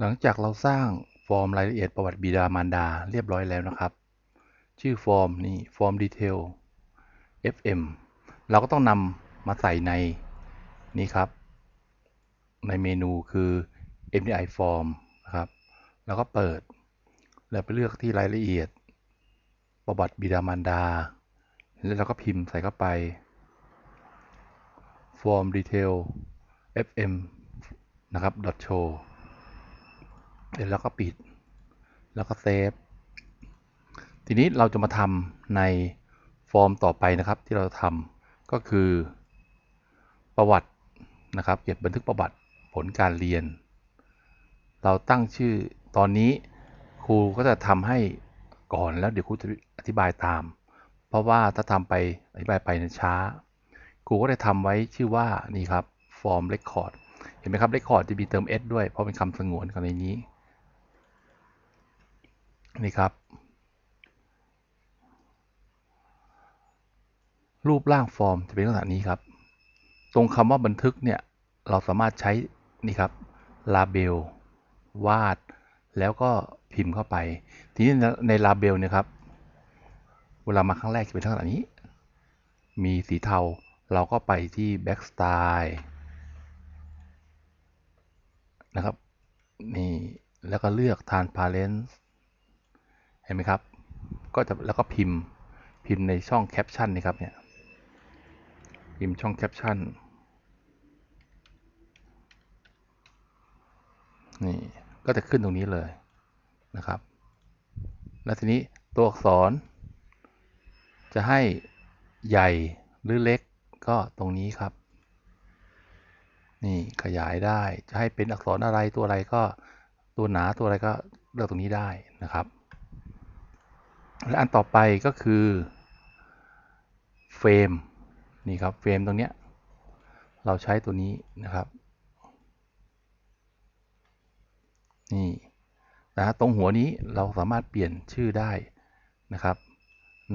หลังจากเราสร้างฟอร์มรายละเอียดประวัติบิดามารดาเรียบร้อยแล้วนะครับ ชื่อฟอร์มนี่ฟอร์มดีเทล fm เราก็ต้องนำมาใส่ในนี่ครับ ในเมนูคือ mdi form นะครับ แล้วก็เปิด แล้วไปเลือกที่รายละเอียด ประวัติบิดามารดา แล้วเราก็พิมพ์ใส่เข้าไป form detail fm นะครับ .show dot show แล้วก็ปิด แล้วก็เซฟ ทีนี้เราจะมาทำในฟอร์มต่อไปนะครับ ที่เราทำก็คือประวัตินะครับเก็บบันทึกประวัติผลการเรียน เราตั้งชื่อตอนนี้ครูก็จะทำให้ก่อนแล้วเดี๋ยวครูจะอธิบายตาม เพราะว่าถ้าทำไปอธิบายไปนช้า ครูก็ได้ทำไว้ชื่อว่านี่ครับ form record เห็นไหมครับ record จะมีเติม s ด้วยเพราะเป็นคำสงวนกันในนี้ นี่ครับ รูปร่างฟอร์มจะเป็นลักษณะนี้ครับ ตรงคำว่าบันทึกเนี่ย เราสามารถใช้นี่ครับลาเบลวาด แล้วก็พิมพ์เข้าไป ทีนี้ในลาเบลเนี่ยครับ เวลามาครั้งแรกจะเป็นลักษณะนี้ มีสีเทาเราก็ไปที่ Backstyle นะครับ นี่ แล้วก็เลือก Transparent เห็นไหมครับ ก็จะแล้วก็พิมพ์พิมพ์ในช่องแคปชั่นนี่ครับเนี่ย พิมพ์ช่องแคปชั่นนี่ก็จะขึ้นตรงนี้เลยนะครับ แล้วทีนี้ตัวอักษร จะให้ใหญ่หรือเล็กก็ตรงนี้ครับ นี่ขยายได้จะให้เป็นอักษรอะไรตัวอะไรก็ตัวหนาตัวอะไรก็เลือกตรงนี้ได้นะครับ และอันต่อไปก็คือเฟรมนี่ครับเฟรมตรงเนี้ยเราใช้ตัวนี้นะครับนี่นะตรงหัวนี้เราสามารถเปลี่ยนชื่อได้นะครับ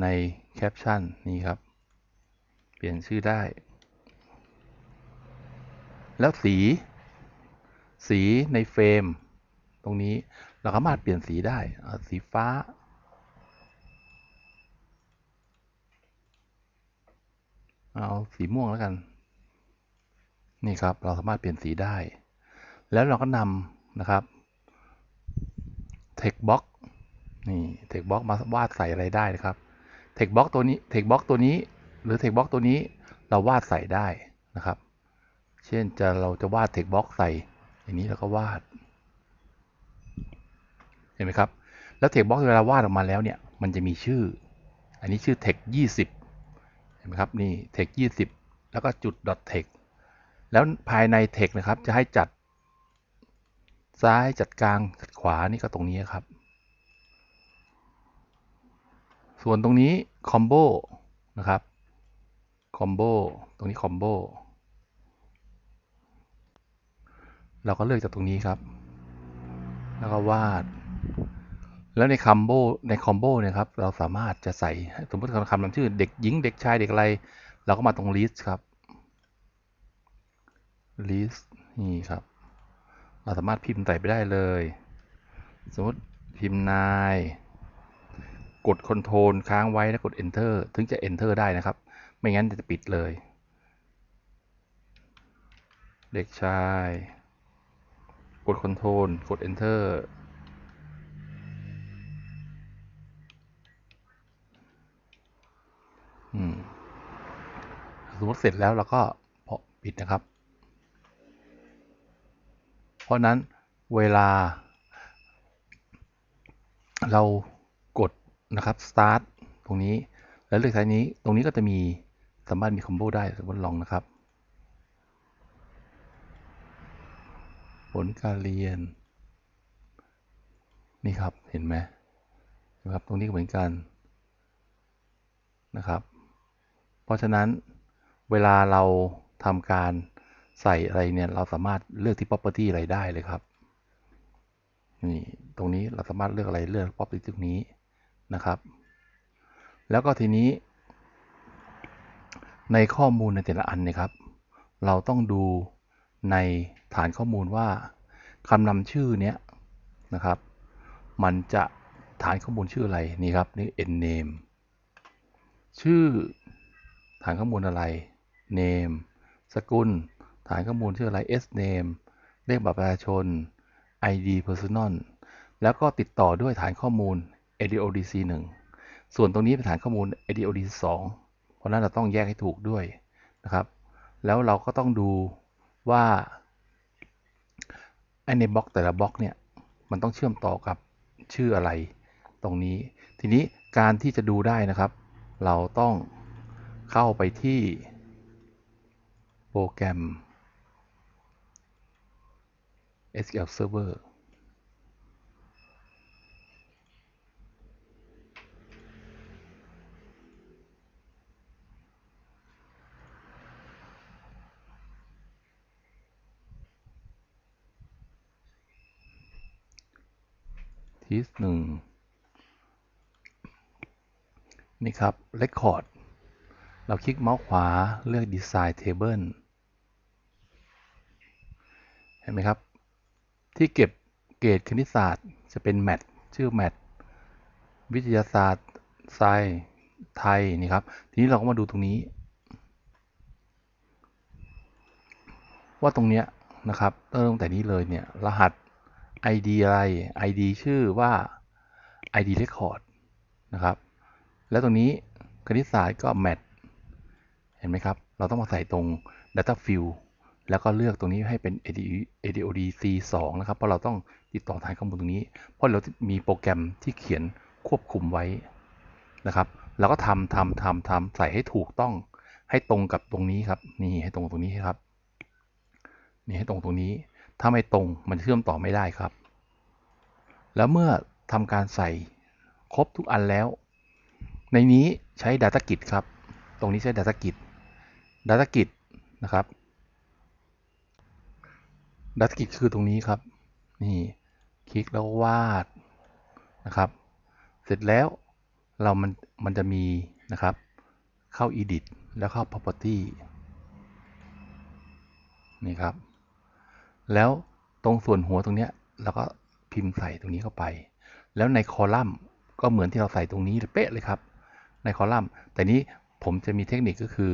ในแคปชั่นนี่ครับ เปลี่ยนชื่อได้ แล้วสี สีในเฟรม ตรงนี้เราสามารถเปลี่ยนสีได้ สีฟ้า เอาสีม่วงแล้วกัน นี่ครับ เราสามารถเปลี่ยนสีได้ แล้วเราก็นำนะครับ text box นี่ text box มาวาดใส่อะไรได้นะครับ text box ตัวนี้ text box ตัวนี้ หรือ text box ตัวนี้เราวาดใส่ได้นะครับ เช่นจะเราจะวาด text box ใส่ อย่างนี้แล้วก็วาด เห็นไหมครับ แล้ว text box เวลาวาดออกมาแล้วเนี่ย มันจะมีชื่อ อันนี้ชื่อ text 20 เห็นไหมครับนี่ text 20แล้วก็จุด dot text แล้วภายใน text นะครับ จะให้จัดซ้ายจัดกลางจัดขวานี่ก็ตรงนี้ครับ ส่วนตรงนี้ combo นะครับ combo ตรงนี้ combo เราก็เลือกจากตรงนี้ครับ แล้วก็วาด แล้วใน combo ใน combo เนี่ยครับเราสามารถจะใส่สมมติคำนำชื่อเด็กหญิงเด็กชายเด็กอะไร เราก็มาตรง list ครับ list นี่ครับ เราสามารถพิมพ์ใส่ไปได้เลย สมมติพิมพ์นายกด Ctrl ค้างไว้แล้วกด Enter ถึงจะ Enter ได้นะครับ ไม่งั้นจะปิดเลย เด็กชาย กด Ctrl กด Enter สมมติเสร็จแล้วเราก็พอปิดนะครับ เพราะนั้นเวลา เรากดนะครับ start ตรงนี้ แล้วเลือกท้นี้ตรงนี้ก็จะมีสามารถมีคอมโบได้สมมติลองนะครับ ผลการเรียน นี่ครับเห็นไหมนะครับ ตรงนี้เหมือนกันนะครับ เพราะฉะนั้น เวลาเราทำการใส่อะไรเนี่ย เราสามารถเลือกที่ property อะไรได้เลยครับ นี่ ตรงนี้เราสามารถเลือกอะไรเลือก property ตรงนี้นะครับ แล้วก็ทีนี้ ในข้อมูลในแต่ละอันเนี่ยครับ เราต้องดูในฐานข้อมูลว่าคำนำชื่อเนี้ยนะครับ มันจะฐานข้อมูลชื่ออะไรนี่ครับนี่ name ชื่อฐานข้อมูลอะไร name สกุล ฐานข้อมูลชื่ออะไร s name เลขบัตรประชาชน id personal แล้วก็ติดต่อด้วยฐานข้อมูล ADODC 1 ส่วนตรงนี้เป็นฐานข้อมูล ADODC 2 เพราะฉะนั้นเราต้องแยกให้ถูกด้วยนะครับ แล้วเราก็ต้องดูว่าไอ้ในบล็อกแต่ละบล็อกเนี่ยมันต้องเชื่อมต่อกับชื่ออะไรตรงนี้ ทีนี้การที่จะดูได้นะครับ เราต้องเข้าไปที่ โปรแกรม SQL Server ทีสหนึ่งนี่ครับ Record เราคลิกเมาส์ขวาเลือก Design Table เห็นไหมครับ ที่เก็บเกรดคณิตศาสตร์ จะเป็นแมทชื่อแมทวิทยาศาสตร์ไซไทยนี่ครับ ทีนี้เราก็มาดูตรงนี้ ว่าตรงเนี้ยนะครับเริ่มตั้งแต่นี้เลยเนี่ย รหัส ID อะไร ID ชื่อว่า ID record นะครับ แล้วตรงนี้คณิตศาสตร์ก็ Math เห็นไหมครับ เราต้องมาใส่ตรง data field แล้วก็เลือกตรงนี้ให้เป็น ADODC 2 นะครับ เพราะเราต้องติดต่อฐานข้อมูลตรงนี้ เพราะเรามีโปรแกรมที่เขียนควบคุมไว้นะครับ เราก็ทำทำทำทำใส่ให้ถูกต้องให้ตรงกับตรงนี้ครับ นี่ให้ตรงตรงนี้ครับ นี่ให้ตรงตรงนี้ ถ้าไม่ตรงมันเชื่อมต่อไม่ได้ครับ แล้วเมื่อทำการใส่ครบทุกอันแล้ว ในนี้ใช้ Data Git ครับ ตรงนี้ใช้ Data Git Data Git นะครับ Data Git คือตรงนี้ครับ นี่ คลิกแล้ววาดนะครับ เสร็จแล้วเรามันมันจะมีนะครับ เข้า Edit แล้วเข้า Property นี่ครับ แล้วตรงส่วนหัวตรงเนี้ยเราก็พิมพ์ใส่ตรงนี้เข้าไป แล้วในคอลัมน์ก็เหมือนที่เราใส่ตรงนี้เป๊ะเลยครับ ในคอลัมน์ แต่นี้ผมจะมีเทคนิคก็คือ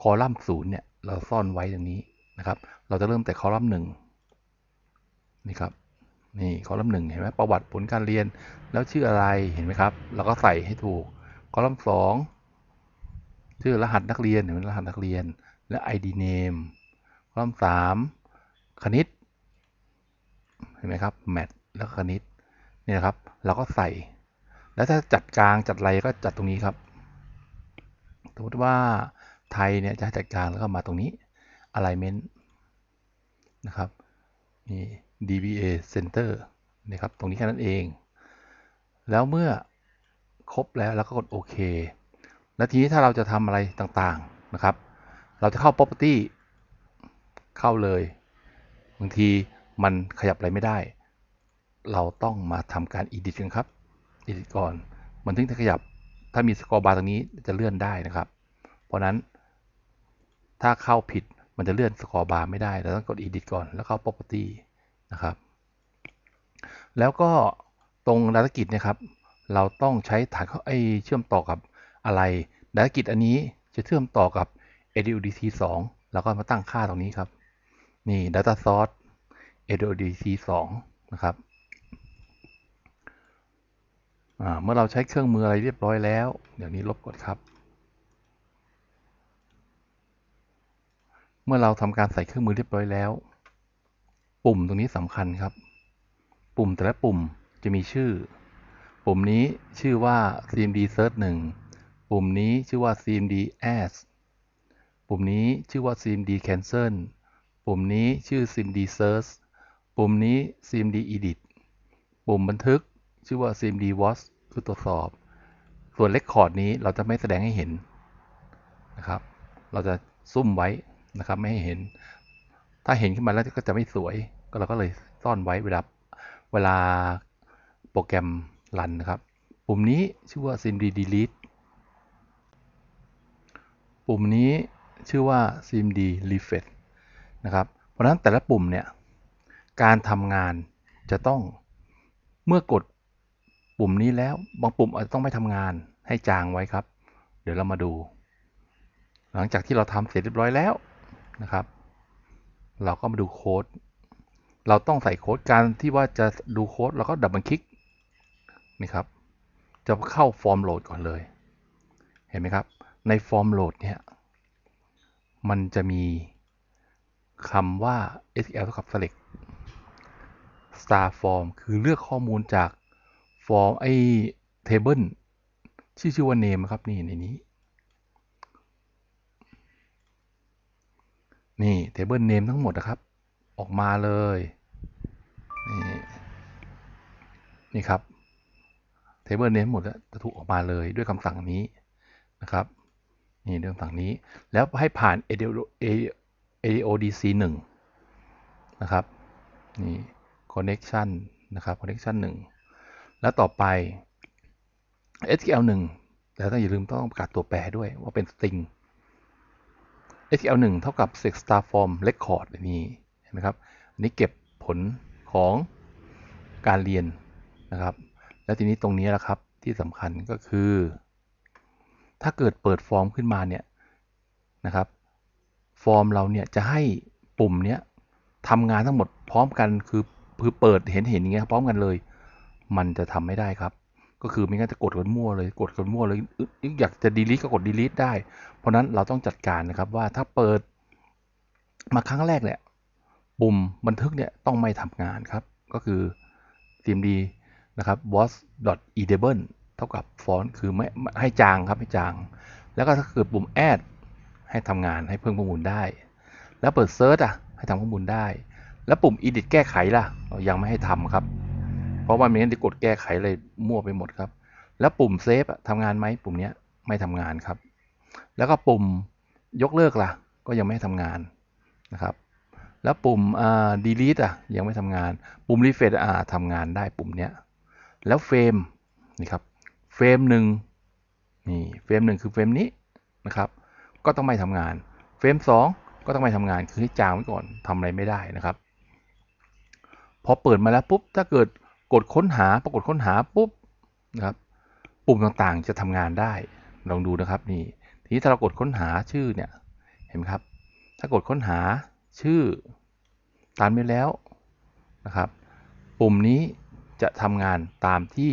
คอลัมน์ศูนย์เนี่ยเราซ่อนไว้ตรงนี้นะครับ เราจะเริ่มแต่คอลัมน์หนึ่ง นี่ครับนี่คอลัมน์หนึ่งเห็นไหมประวัติผลการเรียนแล้วชื่ออะไรเห็นไหมครับเราก็ใส่ให้ถูกคอลัมน์สองชื่อรหัสนักเรียนเห็นไหมรหัสนักเรียนและ ID name คอลัมน์สามคณิตเห็นไหมครับแมทแล้วคณิตนี่นะครับเราก็ใส่ แล้วถ้าจัดกลางจัดอะไรก็จัดตรงนี้ครับสมมติว่าไทยเนี่ยจะจัดกลางแล้วก็มาตรงนี้ alignment นะครับนี่ DBA center นี่ครับ ตรงนี้แค่นั้นเอง แล้วเมื่อครบแล้วเราก็กดโอเค แล้วทีนี้ถ้าเราจะทำอะไรต่างๆนะครับ เราจะเข้า property เข้าเลย บางทีมันขยับอะไรไม่ได้ เราต้องมาทำการ edit กันครับ edit ก่อน มันถึงจะขยับ ถ้ามีสกอร์บาร์ตรงนี้จะเลื่อนได้นะครับ เพราะนั้นถ้าเข้าผิดมันจะเลื่อนสกอร์บาร์ไม่ได้ เราต้องกด edit ก่อน แล้วเข้า property นะครับ แล้วก็ตรงดาตกิจนะครับ เราต้องใช้ฐานไอเชื่อมต่อกับอะไรดาตกิจอันนี้จะเชื่อมต่อกับ ADODC 2แล้วก็มาตั้งค่าตรงนี้ครับ นี่ data source ADODC 2นะครับเมื่อเราใช้เครื่องมืออะไรเรียบร้อยแล้ว เดี๋ยวนี้ลบกดครับ เมื่อเราทำการใส่เครื่องมือเรียบร้อยแล้ว ปุ่มตรงนี้สำคัญครับ ปุ่มแต่ละปุ่มจะมีชื่อ ปุ่มนี้ชื่อว่า cmd search 1 ปุ่มนี้ชื่อว่า cmd as ปุ่มนี้ชื่อว่า cmd cancel ปุ่มนี้ชื่อ cmd search ปุ่มนี้ cmd edit ปุ่มบันทึกชื่อว่า cmd watch คือตรวจสอบ ส่วน record นี้เราจะไม่แสดงให้เห็นนะครับ เราจะซุ่มไว้นะครับไม่ให้เห็น ถ้าเห็นขึ้นมาแล้วก็จะไม่สวย เราก็เลยซ่อนไว้เวลาเวลาโปรแกรมรันนะครับ ปุ่มนี้ชื่อว่า cmd delete ปุ่มนี้ชื่อว่า cmd refresh นะครับ เพราะฉะนั้นแต่ละปุ่มเนี่ยการทำงานจะต้องเมื่อกดปุ่มนี้แล้วบางปุ่มอาจจะต้องไม่ทำงานให้จางไว้ครับ เดี๋ยวเรามาดู หลังจากที่เราทำเสร็จเรียบร้อยแล้วนะครับ เราก็มาดูโค้ด เราต้องใส่โค้ดการที่ว่าจะดูโค้ดเราก็ดับเบิลคลิกนี่ครับ จะเข้าฟอร์มโหลดก่อนเลย เห็นไหมครับ ในฟอร์มโหลดเนี่ยมันจะมีคำว่า SQL เท่ากับ select star form คือเลือกข้อมูลจากฟอร์มไอ้ table ชื่อชื่อว่า name ครับ นี่ในนี้ นี่ table name ทั้งหมดนะครับ ออกมาเลย นี่นี่ครับ table name หมดแล้วจะถูกออกมาเลยด้วยคำสั่งนี้นะครับนี่ด้วยคำสั่งนี้แล้วให้ผ่าน ADODC 1นะครับนี่ connection นะครับ connection 1 แล้วต่อไป SQL 1แล้วต้องอย่าลืมต้องประกาศตัวแปรด้วยว่าเป็น string SQL 1 เท่ากับ set star form record นนี้เห็นไหมครับอันนี้เก็บผล ของการเรียนนะครับ แล้วทีนี้ตรงนี้แหละครับที่สำคัญก็คือ ถ้าเกิดเปิดฟอร์มขึ้นมาเนี่ยนะครับ ฟอร์มเราเนี่ยจะให้ปุ่มเนี้ยทำงานทั้งหมดพร้อมกันคือคือเปิดเห็นเห็นอย่างเงี้ยพร้อมกันเลย มันจะทำไม่ได้ครับ ก็คือไม่งั้นจะกดกันมั่วเลย กดกันมั่วเลยอยากจะ delete ก็กด delete ได้ เพราะนั้นเราต้องจัดการนะครับว่าถ้าเปิดมาครั้งแรกเนี่ย ปุ่มบันทึกเนี่ยต้องไม่ทำงานครับ ก็คือ cmd นะครับ was edable เท่ากับ font คือไม่ให้จางครับให้จาง แล้วก็ถ้าเกิดปุ่ม add ให้ทำงานให้เพิ่มข้อมูลได้ แล้วเปิด search อะให้ทำข้อมูลได้ แล้วปุ่ม edit แก้ไขล่ะเรายังไม่ให้ทำครับ เพราะว่าไม่งั้นจะกดแก้ไขเลยมั่วไปหมดครับ แล้วปุ่ม save อะทำงานไหมปุ่มเนี้ยไม่ทำงานครับ แล้วก็ปุ่มยกเลิกล่ะ ก็ยังไม่ให้ทำงานนะครับ แล้วปุ่มอ่า delete อะยังไม่ทำงาน ปุ่ม refresh อ่าทำงานได้ปุ่มเนี้ย แล้วเฟรมนี่ครับ เฟรมหนึ่งนี่ เฟรมหนึ่งคือเฟรมนี้นะครับ ก็ต้องไม่ทำงาน เฟรมสองก็ต้องไม่ทำงาน คือให้จางไว้ก่อนทำอะไรไม่ได้นะครับ พอเปิดมาแล้วปุ๊บ ถ้าเกิดกดค้นหา ปรากฏค้นหาปุ๊บนะครับ ปุ่มต่างๆจะทำงานได้ ลองดูนะครับนี่ ทีนี้ถ้าเรากดค้นหาชื่อเนี่ย เห็นไหมครับ ถ้ากดค้นหา ชื่อตามนี้แล้วนะครับ ปุ่มนี้จะทำงานตามที่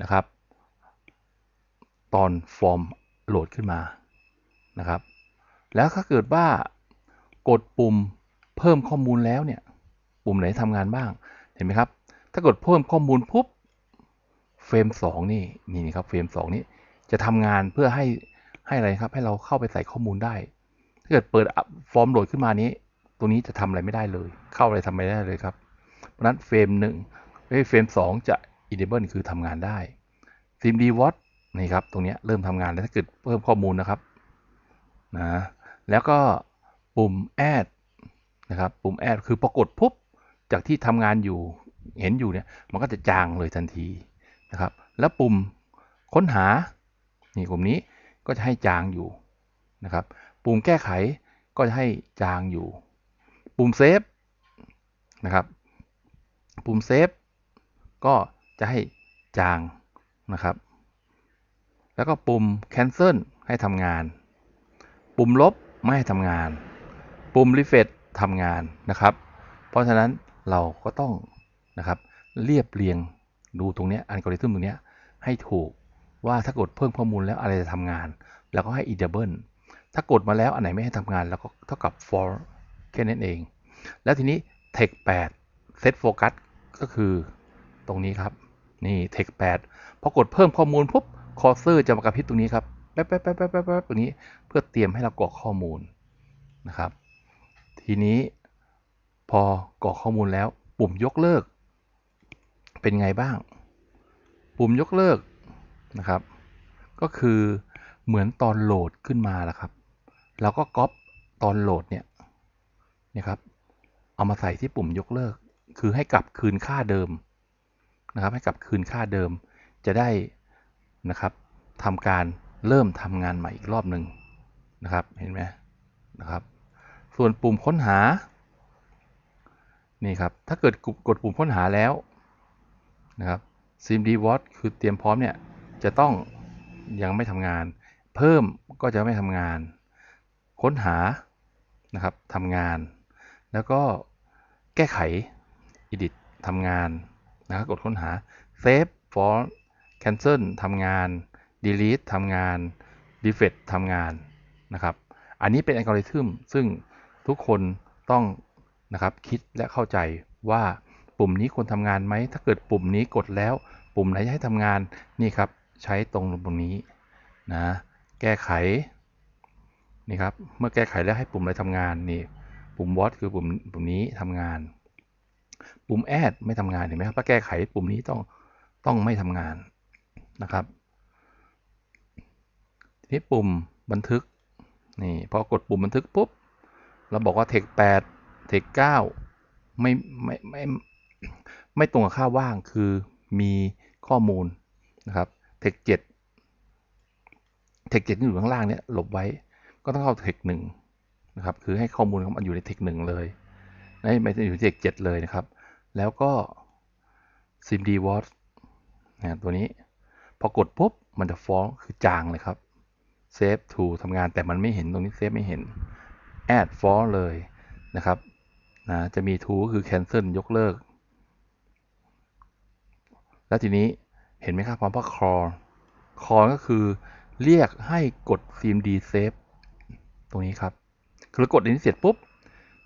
นะครับ ตอนฟอร์มโหลดขึ้นมานะครับ แล้วถ้าเกิดว่ากดปุ่มเพิ่มข้อมูลแล้วเนี่ย ปุ่มไหนทำงานบ้างเห็นไหมครับ ถ้ากดเพิ่มข้อมูลปุ๊บเฟรม2นี่นี่ครับเฟรม2นี้จะทำงานเพื่อให้ให้อะไรครับให้เราเข้าไปใส่ข้อมูลได้ถ้าเกิดเปิดฟอร์มโหลดขึ้นมานี้ ตัวนี้จะทำอะไรไม่ได้เลย เข้าอะไรทำไม่ได้เลยครับ เพราะฉะนั้นเฟรม1เฟรม2จะ enable คือทำงานได้ cmd watch นี่ครับ ตรงนี้เริ่มทำงานแล้วถ้าเกิดเพิ่มข้อมูลนะครับนะแล้วก็ปุ่ม add นะครับ ปุ่ม add คือปรากฏปุ๊บจากที่ทำงานอยู่เห็นอยู่เนี่ยมันก็จะจางเลยทันทีนะครับ แล้วปุ่มค้นหานี่ปุ่มนี้ก็จะให้จางอยู่นะครับ ปุ่มแก้ไขก็จะให้จางอยู่ ปุ่มเซฟนะครับ ปุ่มเซฟก็จะให้จางนะครับ แล้วก็ปุ่ม cancel ให้ทำงาน ปุ่มลบไม่ให้ทำงาน ปุ่ม refresh ทำงานนะครับ เพราะฉะนั้นเราก็ต้องนะครับเรียบเรียงดูตรงนี้อัลกอริทึมตรงนี้ให้ถูกว่าถ้ากดเพิ่มข้อมูลแล้วอะไรจะทำงาน แล้วก็ให้ enable ถ้ากดมาแล้วอันไหนไม่ให้ทำงาน แล้วก็เท่ากับ for แค่นั้นเอง แล้วทีนี้ text 8 set focus ก็คือตรงนี้ครับ นี่ text 8พอกดเพิ่มข้อมูลปุ๊บคอร์เซอร์จะมากระพริบตรงนี้ครับแป๊บแป๊บแป๊บแป๊บแป๊บตรงนี้เพื่อเตรียมให้เรากรอกข้อมูลนะครับ ทีนี้พอกรอกข้อมูลแล้ว ปุ่มยกเลิก เป็นไงบ้าง ปุ่มยกเลิกนะครับ ก็คือเหมือนตอนโหลดขึ้นมาแหละครับ เราก็ก๊อปตอนโหลดเนี่ย นะครับ เอามาใส่ที่ปุ่มยกเลิก คือให้กลับคืนค่าเดิมนะครับ ให้กลับคืนค่าเดิม จะได้นะครับทำการเริ่มทำงานใหม่อีกรอบหนึ่งนะครับ เห็นไหมนะครับ ส่วนปุ่มค้นหา นี่ครับ ถ้าเกิดกดปุ่มค้นหาแล้วนะครับ cmd what คือเตรียมพร้อมเนี่ยจะต้องยังไม่ทำงาน เพิ่มก็จะไม่ทำงาน ค้นหานะครับทำงาน แล้วก็แก้ไข edit ทำงานนะครับกดค้นหา save for cancel ทำงาน delete ทำงาน defect ทำงานนะครับ อันนี้เป็นอัลกอริทึมซึ่งทุกคนต้องนะครับคิดและเข้าใจว่าปุ่มนี้ควรทำงานไหม ถ้าเกิดปุ่มนี้กดแล้ว ปุ่มไหนให้ทำงานนี่ครับใช้ตรงตรงนี้นะแก้ไขนี่ครับเมื่อแก้ไขแล้วให้ปุ่มอะไรทำงานนี่ ปุ่ม what คือปุ่มปุ่มนี้ทำงาน ปุ่ม add ไม่ทำงานเห็นไหมครับถ้าแก้ไขปุ่มนี้ต้องต้องไม่ทำงานนะครับทีนี้ปุ่มบันทึกนี่พอกดปุ่มบันทึกปุ๊บเราบอกว่า text 8 text 9ไม่ไม่ไม่ไม่ตรงกับค่าว่างคือมีข้อมูลนะครับ text 7 text 7ที่อยู่ข้างล่างเนี่ยหลบไว้ก็ต้องเข้า text 1 นะครับคือให้ข้อมูลของมันอยู่ใน text 1เลยไม่ไม่ได้อยู่ใน text 7เลยนะครับ แล้วก็ cmd watch นะตัวนี้ พอกดปุ๊บมันจะฟ้องคือจางเลยครับ save to ทำงานแต่มันไม่เห็นตรงนี้ save ไม่เห็น add for เลยนะครับนะจะมี to ก็คือ cancel ยกเลิก แล้วทีนี้เห็นไหมครับพร้อมว่า call call ก็คือเรียกให้กด cmd save ตรงนี้ครับ คือเรากดอันนี้เสร็จปุ๊บ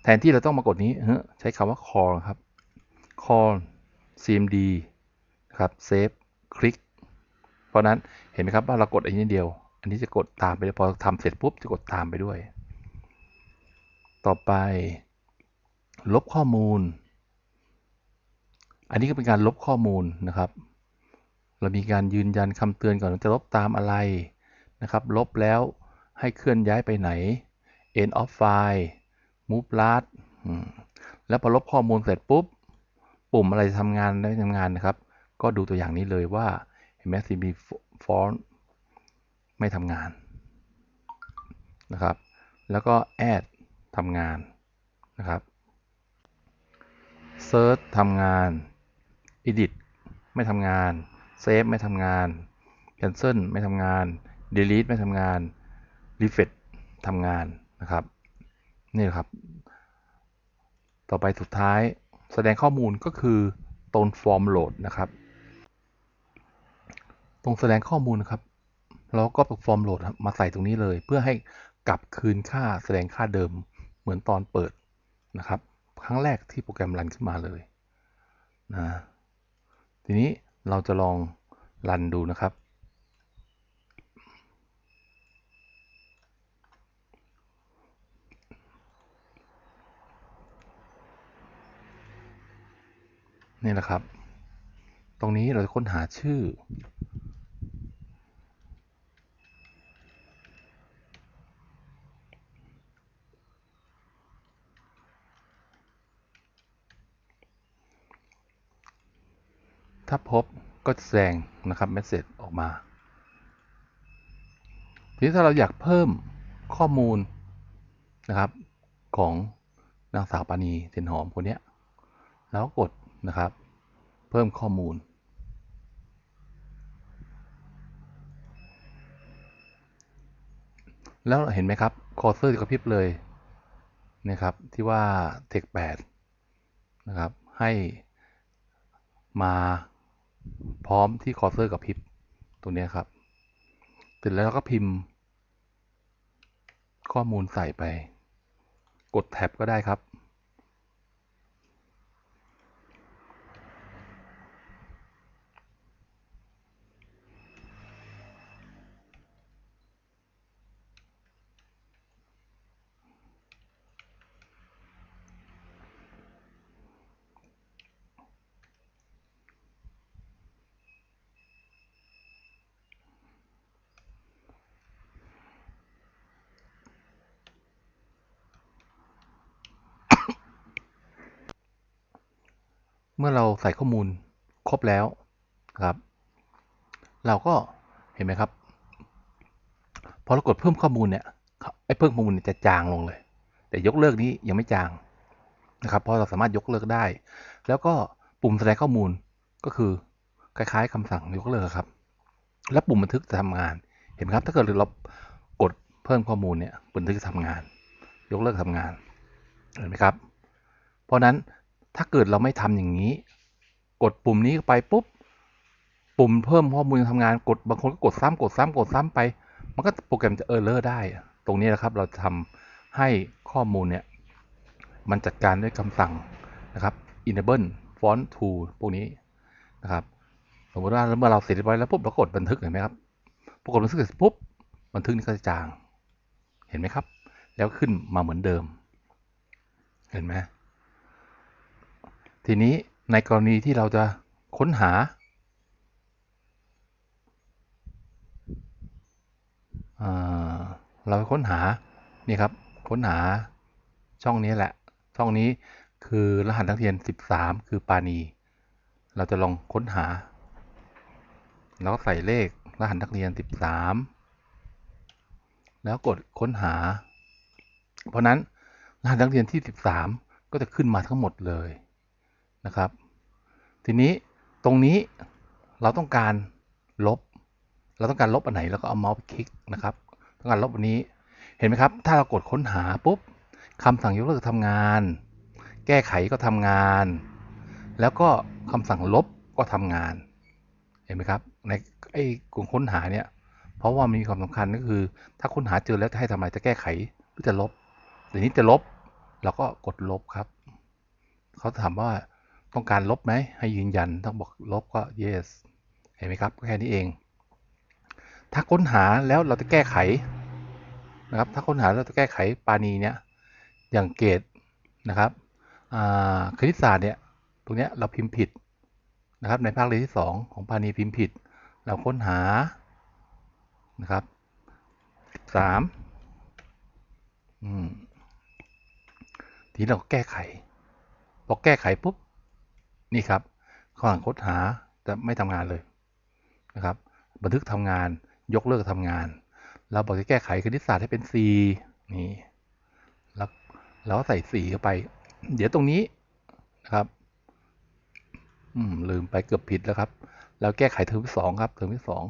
แทนที่เราต้องมากดนี้ใช้คำว่า call ครับ call cmd ครับ save คลิกเพราะนั้นเห็นไหมครับว่าเรากดอันนี้เดียว อันนี้จะกดตามไปเลยพอทำเสร็จปุ๊บจะกดตามไปด้วย ต่อไป ลบข้อมูล อันนี้ก็เป็นการลบข้อมูลนะครับ เรามีการยืนยันคำเตือนก่อนว่าจะลบตามอะไรนะครับ ลบแล้วให้เคลื่อนย้ายไปไหน end of file move last แล้วพอลบข้อมูลเสร็จปุ๊บ ปุ่มอะไรจะทำงานได้ทำงานนะครับ ก็ดูตัวอย่างนี้เลยว่าเห็นไหม CB font ไม่ทำงานนะครับ แล้วก็ add ทำงานนะครับ search ทำงาน edit ไม่ทำงาน save ไม่ทำงาน cancel ไม่ทำงาน delete ไม่ทำงาน refresh ทำงาน นะครับนี่ครับ ต่อไปสุดท้ายแสดงข้อมูลก็คือตรง form load นะครับ ตรงแสดงข้อมูลนะครับ เราก็ป form load มาใส่ตรงนี้เลย เพื่อให้กลับคืนค่าแสดงค่าเดิมเหมือนตอนเปิดนะครับ ครั้งแรกที่โปรแกรมรันขึ้นมาเลยนะทีนี้เราจะลองรันดูนะครับ นี่แหละครับ ตรงนี้เราจะค้นหาชื่อ ถ้าพบก็จะแสดงนะครับเมสเซจออกมา ทีนี้ถ้าเราอยากเพิ่มข้อมูลนะครับของนางสาวปานีเทียนหอมคนนี้แล้วกด นะครับ เพิ่มข้อมูล แล้วเห็นไหมครับ คอร์เซอร์กระพริบเลยนะครับ ที่ว่า Text 8นะครับ ให้มาพร้อมที่คอร์เซอร์กับพริบตรงนี้ครับเสร็จแล้วก็พิมพ์ ข้อมูลใส่ไป กดแท็บก็ได้ครับ เมื่อเราใส่ข้อมูลครบแล้วครับ เราก็เห็นไหมครับ พอเรากดเพิ่มข้อมูลเนี่ยไอ้เพิ่มข้อมูลจะจางลงเลย แต่ยกเลิกนี้ยังไม่จางนะครับ เพราะเราสามารถยกเลิกได้ แล้วก็ปุ่มแสดงข้อมูลก็คือคล้ายๆคำสั่งยกเลิกครับ แล้วปุ่มบันทึกจะทำงาน เห็นไหมครับ ถ้าเกิดเรากดเพิ่มข้อมูลเนี่ยบันทึกจะทำงาน ยกเลิกทำงาน เห็นไหมครับ เพราะนั้น ถ้าเกิดเราไม่ทำอย่างนี้ กดปุ่มนี้ไปปุ๊บ ปุ่มเพิ่มข้อมูลทำงานกดบางคนก็กดซ้ำกดซ้ำกดซ้ำไป มันก็โปรแกรมจะเออร์เลอร์ได้ ตรงนี้นะครับเราทำให้ข้อมูลเนี่ย มันจัดการด้วยคำสั่งนะครับ enable font to พวกนี้นะครับ สมมติว่าเมื่อเราเสร็จเรียบร้อยแล้วปุ๊บเรากดบันทึกเห็นไหมครับพอกดบันทึกเสร็จปุ๊บบันทึกนี้ก็จะจาง เห็นไหมครับ แล้วขึ้นมาเหมือนเดิม เห็นไหม ทีนี้ในกรณีที่เราจะค้นหา เราค้นหา นี่ครับ ค้นหาช่องนี้แหละ ช่องนี้คือรหัสนักเรียน 13 คือปานี เราจะลองค้นหา แล้วใส่เลขรหัสนักเรียน 13 แล้วกดค้นหา เพราะนั้นรหัสนักเรียนที่ 13 ก็จะขึ้นมาทั้งหมดเลย นะครับ ทีนี้ตรงนี้เราต้องการลบ เราต้องการลบอันไหนแล้วก็เอาเมาส์ไปคลิกนะครับ ต้องการลบอันนี้ เห็นไหมครับ ถ้าเรากดค้นหาปุ๊บคำสั่งยกเลิกทำงาน แก้ไขก็ทำงาน แล้วก็คำสั่งลบก็ทำงาน เห็นไหมครับ ในไอ้กลุ่มค้นหาเนี่ย เพราะว่ามีความสำคัญก็คือ ถ้าค้นหาเจอแล้วจะให้ทำอะไรจะแก้ไขหรือจะลบทีนี้จะลบ เราก็กดลบครับ เขาถามว่า ต้องการลบไหม ให้ยืนยัน ต้องบอกลบก็ yes เห็นไหมครับแค่นี้เอง ถ้าค้นหาแล้วเราจะแก้ไขนะครับ ถ้าค้นหาแล้วเราจะแก้ไขปานีเนี่ยอย่างเกรดนะครับคณิตศาสตร์เนี่ย ตรงเนี้ยเราพิมพ์ผิดนะครับ ในภาคเรียนที่ 2 ของปานีพิมพ์ผิด เราค้นหานะครับสามอืมทีเราก็แก้ไข พอแก้ไขปุ๊บ นี่ครับข้อหลังค้นหาจะไม่ทำงานเลยนะครับ บันทึกทำงานยกเลิกทำงาน เราบอกจะแก้ไขคณิตศาสตร์ให้เป็น C นี่แล้วเราก็ใส่สีเข้าไป เดี๋ยวตรงนี้นะครับ อืมลืมไปเกือบผิดแล้วครับเราแก้ไขเทอมที่สองครับ เทอมที่สอง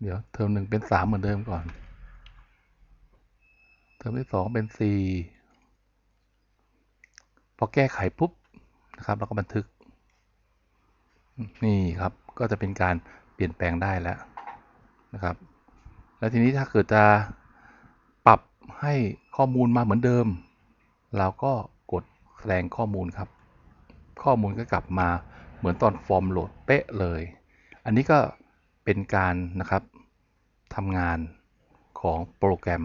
เดี๋ยวเทอมหนึ่งเป็นสามเหมือนเดิมก่อน เทอมที่สองเป็นสี่ อแก้ไขปุ๊บนะครับเราก็บันทึก นี่ครับก็จะเป็นการเปลี่ยนแปลงได้แล้วนะครับ แล้วทีนี้ถ้าเกิดจะปรับให้ข้อมูลมาเหมือนเดิม เราก็กดแสดงข้อมูลครับ ข้อมูลก็กลับมาเหมือนตอนฟอร์มโหลดเป๊ะเลย อันนี้ก็เป็นการนะครับทำงานของโปรแกรม